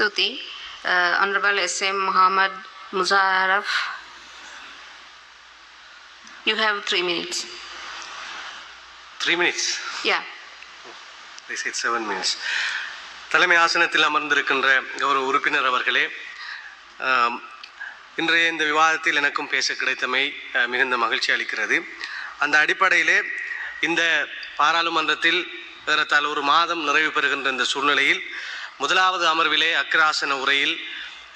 Uh, Honorable S.M. Muhammad Muzarraf. You have three minutes. Three minutes Yeah. they said seven minutes தலைமை ஆசனத்தில் அமர்ந்திருக்கின்ற கௌரவ உறுப்பினர் அவர்களே ஆம், இன்றைய இந்த விவாதத்தில் எனக்கும் பேச கிடைத்தமை அஹ், மிகுந்த மகிழ்ச்சி அளிக்கிறது அந்த அடிப்படையிலே இந்த பாராளுமன்றத்தில் ஏறத்தாழ ஒரு மாதம் நிறைவு பெறுகின்ற இந்த சூழ்நிலையில் முதலாவது அமர்விலே அக்கிராசன உரையில்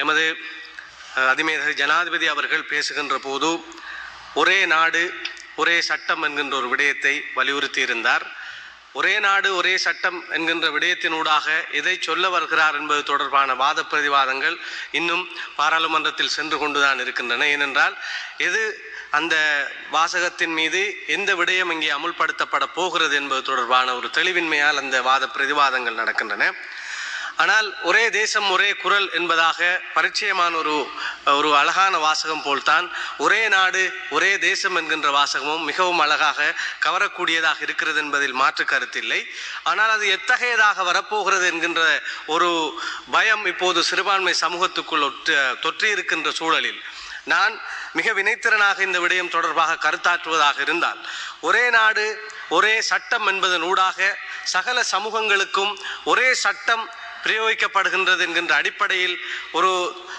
எமது அதிமேதக ஜனாதிபதி அவர்கள் பேசுகின்ற போது ஒரே நாடு ஒரே சட்டம் என்கின்ற ஒரு விடயத்தை வலியுறுத்தியிருந்தார். ஒரே நாடு ஒரே சட்டம் என்கின்ற விடயத்தினூடாக எதை சொல்ல வருகிறார் என்பது தொடர்பான வாத பிரதிவாதங்கள் இன்னும் பாராளுமன்றத்தில் சென்று கொண்டுதான் இருக்கின்றன. ஏனென்றால் எது அந்த வாசகத்தின் மீது எந்த விடயம் இங்கே அமுல்படுத்தப்பட போகிறது என்பது தொடர்பான ஒரு தெளிவின்மையால் அந்த வாத பிரதிவாதங்கள் நடக்கின்றன. ஆனால் ஒரே தேசம் ஒரே குரல் என்பதாக பரிச்சயமான ஒரு ஒரு அழகான வாசகம் போல்தான் ஒரே நாடு ஒரே தேசம் என்கின்ற வாசகமும் மிகவும் அழகாக கவரக்கூடியதாக இருக்கிறது என்பதில் மாற்று கருத்தில்லை. ஆனால் அது எத்தகையதாக வரப்போகிறது என்கின்ற ஒரு பயம் இப்போது சிறுபான்மை சமூகத்துக்குள் ஒற்று தொற்றியிருக்கின்ற சூழலில். நான் மிக வினைத்திறனாக இந்த விடயம் தொடர்பாக கருத்தாற்றுவதாக இருந்தால் ஒரே நாடு ஒரே சட்டம் என்பதன் ஊடாக சகல சமூகங்களுக்கும் ஒரே சட்டம் பிரயோகிக்கப்படுகின்றது என்கின்ற அடிப்படையில் ஒரு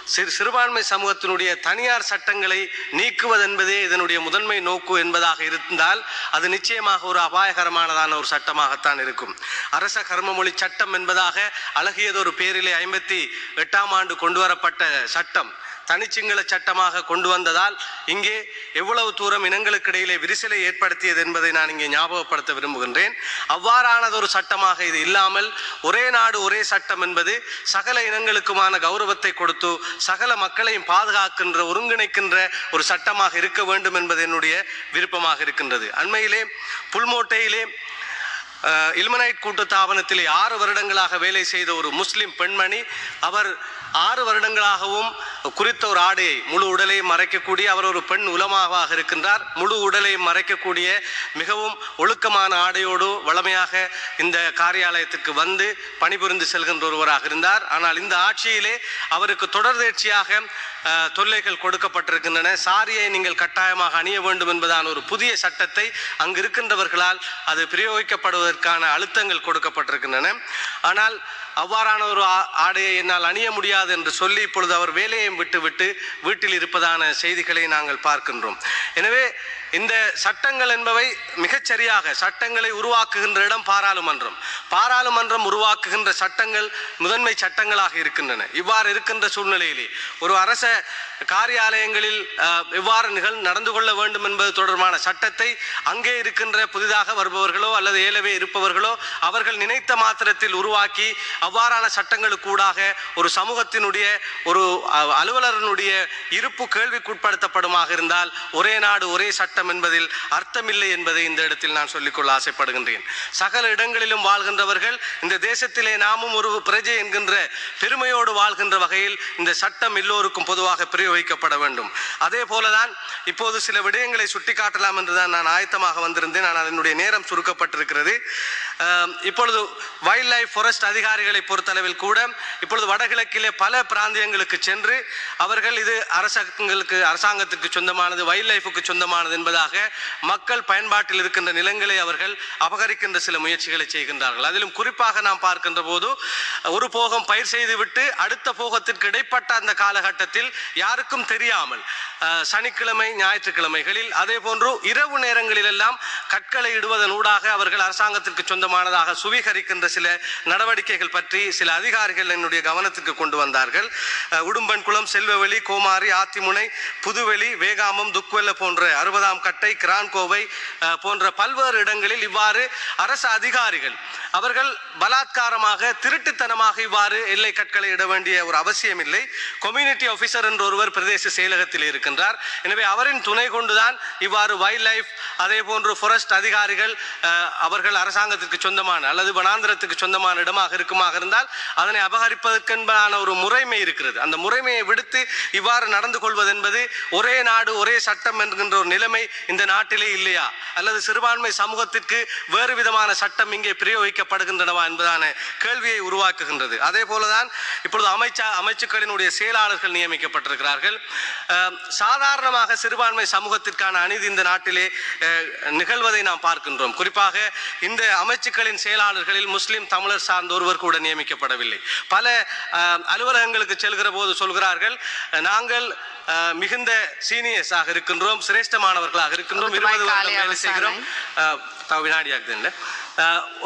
சிறு சிறுபான்மை சமூகத்தினுடைய தனியார் சட்டங்களை நீக்குவதென்பதே இதனுடைய முதன்மை நோக்கு என்பதாக இருந்தால் அது நிச்சயமாக ஒரு அபாயகரமானதான ஒரு சட்டமாகத்தான் இருக்கும். அரச கர்மமொழி சட்டம் என்பதாக அழகியதொரு பேரிலே ஐம்பத்தி எட்டாம் ஆண்டு கொண்டு வரப்பட்ட சட்டம். தனிச்சிங்கள சட்டமாக கொண்டு வந்ததால் இங்கே எவ்வளவு தூரம் இனங்களுக்கு இடையிலே விரிசலை ஏற்படுத்தியது என்பதை நான் இங்கே ஞாபகப்படுத்த விரும்புகின்றேன். அவ்வாறானதொரு சட்டமாக இது இல்லாமல் ஒரே நாடு ஒரே சட்டம் என்பது சகல இனங்களுக்குமான கௌரவத்தை கொடுத்து சகல மக்களையும் பாதுகாக்கின்ற ஒருங்கிணைக்கின்ற ஒரு சட்டமாக இருக்க வேண்டும் என்பது என்னுடைய விருப்பமாக இருக்கின்றது. அண்மையிலே புல்மோட்டையிலே அஹ், இல்மனைட் கூட்டுத்தாபனத்திலே ஆறு வருடங்களாக வேலை செய்த ஒரு முஸ்லிம் பெண்மணி அவர் ஆறு வருடங்களாகவும் குறித்த ஒரு ஆடை முழு உடலையும் மறைக்கக்கூடிய அவர் ஒரு பெண் உலமாவாக இருக்கின்றார். முழு உடலையும் மறைக்கக்கூடிய மிகவும் ஒழுக்கமான ஆடையோடு வளமையாக இந்த காரியாலயத்துக்கு வந்து பணிபுரிந்து செல்கின்ற ஒருவராக இருந்தார். ஆனால் இந்த ஆட்சியிலே அவருக்கு தொடர்ந்தேர்ச்சியாக தொல்லைகள் கொடுக்கப்பட்டிருக்கின்றன. சாரியை நீங்கள் கட்டாயமாக அணிய வேண்டும் என்பதான ஒரு புதிய சட்டத்தை அங்கு இருக்கின்றவர்களால் அது பிரயோகிக்கப்படுவதற்கான அழுத்தங்கள் கொடுக்கப்பட்டிருக்கின்றன. ஆனால் அவ்வாறான ஒரு ஆ- ஆடையை என்னால் அணிய முடியாது என்று சொல்லி இப்பொழுது அவர் வேலையை விட்டுவிட்டு வீட்டில் இருப்பதான செய்திகளை நாங்கள் பார்க்கின்றோம். எனவே இந்த சட்டங்கள் என்பவை மிகச்சரியாக சட்டங்களை உருவாக்குகின்ற இடம் பாராளுமன்றம். பாராளுமன்றம் உருவாக்குகின்ற சட்டங்கள் முதன்மை சட்டங்களாக இருக்கின்றன. இவ்வாறு இருக்கின்ற சூழ்நிலையிலே ஒரு அரச காரியாலயங்களில் எவ்வாறு நிகழ் நடந்து கொள்ள வேண்டும் என்பது தொடர்பான சட்டத்தை அங்கே இருக்கின்ற புதிதாக வருபவர்களோ அல்லது ஏலவே இருப்பவர்களோ அவர்கள் நினைத்த மாத்திரத்தில் உருவாக்கி அவ்வாறான சட்டங்களுக்கூடாக ஒரு சமூகத்தினுடைய ஒரு அலுவலரனுடைய அலுவலரினுடைய இருப்பு கேள்விக்குட்படுத்தப்படுமாக இருந்தால் ஒரே நாடு ஒரே சட்டம் என்பதில் அர்த்தமில்லை என்பதை இந்த இடத்தில் நான் சொல்லிக்கொள்ள ஆசைப்படுகின்றேன். சகல இடங்களிலும் வாழ்கின்றவர்கள் இந்த தேசத்திலே நாமும் ஒரு பிரஜை என்கின்ற பெருமையோடு வாழ்கின்ற வகையில் இந்த சட்டம் எல்லோருக்கும் பொதுவாக பிரயோகிக்கப்பட வேண்டும். அதே போலதான் இப்போது சில விடயங்களை சுட்டிக்காட்டலாம் என்றுதான் நான் ஆயத்தமாக வந்திருந்தேன். ஆனால் என்னுடைய நேரம் சுருக்கப்பட்டிருக்கிறது. இப்பொழுது வைல்ட் லைஃப் ஃபாரஸ்ட் அதிகாரிகளை பொறுத்தளவில் கூட இப்பொழுது வடகிழக்கிலே பல பிராந்தியங்களுக்கு சென்று அவர்கள் இது அரசாங்கங்களுக்கு அரசாங்கத்துக்கு சொந்தமானது வைல்ட் லைஃபுக்கு சொந்தமானது என்பதாக மக்கள் பயன்பாட்டில் இருக்கின்ற நிலங்களை அவர்கள் அபகரிக்கின்ற சில முயற்சிகளை செய்கின்றார்கள். அதிலும் குறிப்பாக நாம் பார்க்கின்ற போது ஒரு போகம் பயிர் செய்துவிட்டு அடுத்த போகத்திற்கு இடைப்பட்ட அந்த காலகட்டத்தில் யாருக்கும் தெரியாமல் சனிக்கிழமை ஞாயிற்றுக்கிழமைகளில் அதே போன்று இரவு நேரங்களிலெல்லாம் கற்களை இடுவதன் ஊடாக அவர்கள் அரசாங்கத்திற்கு சொந்த சம்பந்தமானதாக சுவீகரிக்கின்ற சில நடவடிக்கைகள் பற்றி சில அதிகாரிகள் என்னுடைய கவனத்துக்கு கொண்டு வந்தார்கள். உடும்பன்குளம் செல்வவெளி கோமாரி ஆத்திமுனை புதுவெளி வேகாமம் துக்வெல்ல போன்ற அறுபதாம் கட்டை கிரான்கோவை போன்ற பல்வேறு இடங்களில் இவ்வாறு அரசு அதிகாரிகள் அவர்கள் பலாத்காரமாக திருட்டுத்தனமாக இவ்வாறு எல்லை கற்களை இட வேண்டிய ஒரு அவசியம் இல்லை கம்யூனிட்டி ஆஃபீஸர் என்ற ஒருவர் பிரதேச செயலகத்தில் இருக்கின்றார். எனவே அவரின் துணை கொண்டுதான் இவ்வாறு வைல்ட் லைஃப் அதே போன்று ஃபாரஸ்ட் அதிகாரிகள் அவர்கள் அரசாங்கத்திற்கு அரசாங்கத்துக்கு சொந்தமான அல்லது வனாந்திரத்துக்கு சொந்தமான இடமாக இருக்குமாக இருந்தால் அதனை அபகரிப்பதற்கென்பான ஒரு முறைமை இருக்கிறது. அந்த முறைமையை விடுத்து இவ்வாறு நடந்து கொள்வது என்பது ஒரே நாடு ஒரே சட்டம் என்கின்ற ஒரு நிலைமை இந்த நாட்டிலே இல்லையா? அல்லது சிறுபான்மை சமூகத்திற்கு வேறு விதமான சட்டம் இங்கே பிரயோகிக்கப்படுகின்றனவா என்பதான கேள்வியை உருவாக்குகின்றது. அதே போலதான் இப்பொழுது அமைச்சா அமைச்சுக்களினுடைய செயலாளர்கள் நியமிக்கப்பட்டிருக்கிறார்கள். சாதாரணமாக சிறுபான்மை சமூகத்திற்கான அநீதி இந்த நாட்டிலே நிகழ்வதை நாம் பார்க்கின்றோம். குறிப்பாக இந்த அமைச்சுக்களின் செயலாளர்களில் முஸ்லிம் தமிழர் சார்ந்த ஒருவர் கூட நியமிக்கப்படவில்லை. பல அலுவலகங்களுக்கு செல்கிற போது சொல்கிறார்கள் நாங்கள் மிகுந்த சீனியர்ஸாக இருக்கின்றோம் சிரேஷ்டமானவர்களாக இருக்கின்றோம் இருபது வருடம் வேலை செய்கிறோம். வினாடியாகுது அஹ்,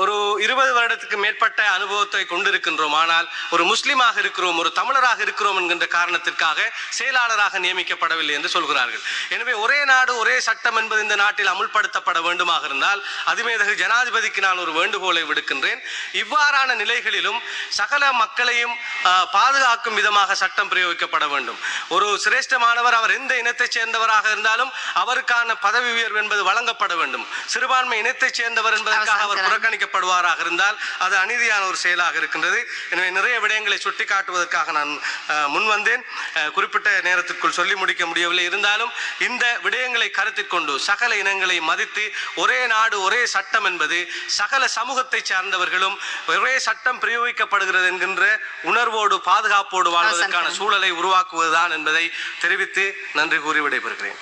ஒரு இருபது வருடத்துக்கு மேற்பட்ட அனுபவத்தை கொண்டிருக்கின்றோம். ஆனால் ஒரு முஸ்லிமாக இருக்கிறோம் ஒரு தமிழராக இருக்கிறோம் என்கின்ற காரணத்திற்காக செயலாளராக நியமிக்கப்படவில்லை என்று சொல்கிறார்கள். எனவே ஒரே நாடு ஒரே சட்டம் என்பது இந்த நாட்டில் அமுல்படுத்தப்பட வேண்டுமாக இருந்தால் அதுமேதகு ஜனாதிபதிக்கு நான் ஒரு வேண்டுகோளை விடுக்கின்றேன். இவ்வாறான நிலைகளிலும் சகல மக்களையும் பாதுகாக்கும் விதமாக சட்டம் பிரயோகிக்கப்பட வேண்டும். ஒரு சிரேஷ்டமானவர் அவர் எந்த இனத்தைச் சேர்ந்தவராக இருந்தாலும் அவருக்கான பதவி உயர்வு என்பது வழங்கப்பட வேண்டும். சிறுபான்மை இனத்தைச் சேர்ந்தவர் என்பதற்காக அவர் அவர் புறக்கணிக்கப்படுவாராக இருந்தால் அது அநீதியான ஒரு செயலாக இருக்கின்றது. எனவே நிறைய விடயங்களை சுட்டி காட்டுவதற்காக நான் முன் குறிப்பிட்ட நேரத்திற்குள் சொல்லி முடிக்க முடியவில்லை. இருந்தாலும் இந்த விடயங்களை கருத்தில் கொண்டு சகல இனங்களை மதித்து ஒரே நாடு ஒரே சட்டம் என்பது சகல சமூகத்தை சார்ந்தவர்களும் ஒரே சட்டம் பிரயோகிக்கப்படுகிறது என்கின்ற உணர்வோடு பாதுகாப்போடு வாழ்வதற்கான சூழலை உருவாக்குவதுதான் என்பதை தெரிவித்து நன்றி கூறி விடைபெறுகிறேன்.